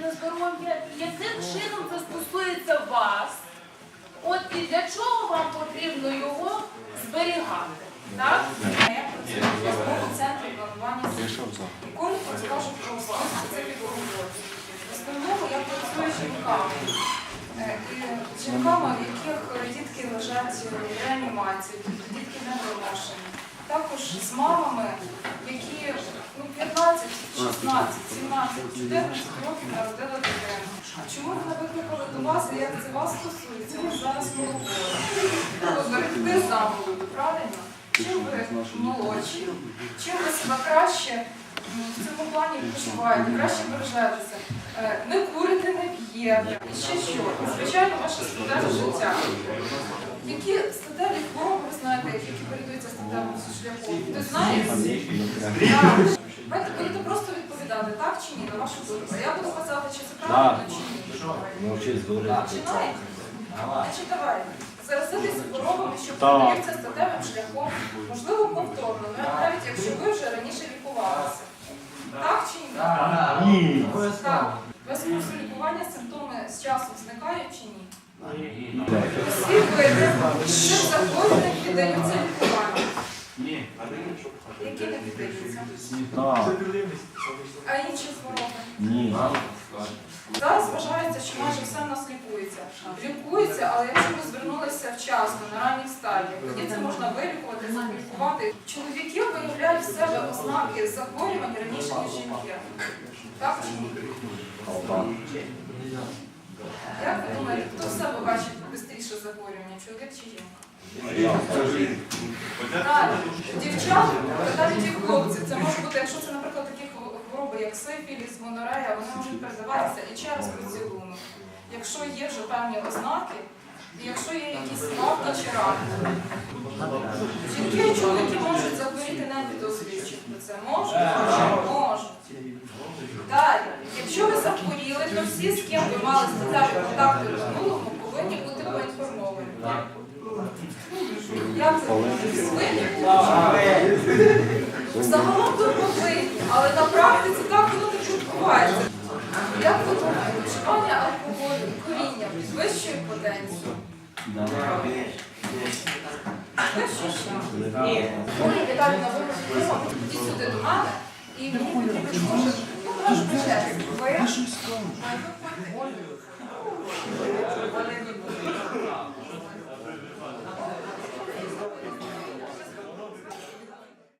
нездоров'я, і яким чином це стосується вас? От і для чого вам потрібно його зберігати? Так? Я працюю в обласному центрі планування сім'ї. Скажу про свою специфіку роботи. В основному я працюю з жінками. Е, І жінками, в яких дітки лежать в реанімації, тобто дітки не доношені. Також з мамами, 17, 14 років народили дитину. Чому мене викликали до вас і як це вас стосується? Ми зараз поговоримо. Зберегти замовлю, правильно? Чим ви молодші, чим ви себе краще в цьому плані почуваєте, краще бережетеся, Е, не курите, не п'єте. І ще що? Звичайно, ваше статеве життя. Які статеві хвороби ви знаєте, які передаються статевому шляхом? Ти знаєш? Просто відповідати, так чи ні, на вашу думку. Я буду казати, чи це правильно, чи ні. Научись говорити. Починаєте? Значить, давайте. Заразитися хворобами, що передаються статевим шляхом, можливо, повторно, навіть якщо ви вже раніше лікувалися. Так чи ні? Ні. Так. Без курсу лікування симптоми з часом зникають чи ні? Всі види цих захворювань піддаються лікуванню. Які не піддаються? Так. А інші хвороби? Ні. Зараз вважається, що майже все в нас лікується. Лікується, але якщо ви звернулися вчасно, на ранніх стадіях, тоді це можна вилікувати, залікувати. Чоловіки виявляють в себе ознаки захворювань раніше, ніж жінки. Так чи ні? Як ви думаєте, хто в себе бачить швидше захворювання, чоловік чи жінка? Дівчата, навіть і хлопці, це може бути, якщо це, наприклад, такі хвороби, як сифіліс, гонорея, вони можуть передаватися і через поцілунок. Якщо є вже певні ознаки, і якщо є якісь слабкі чи рани. Жінки і чоловіки можуть захворіти підозрюючи про це. Можуть? Можуть. Далі, якщо ви захворіли, то всі, з ким ви мали статеві контакти в минулому, повинні бути поінформовані. Як? Загалом то повинні, але на практиці так воно не відбувається. Як ви думаєте, вживання алкоголю коріння підвищує потенцію? Підвищує що? Оля Віталіївна, ви можливо, сюди до мене і мені може, краще почати. Ви?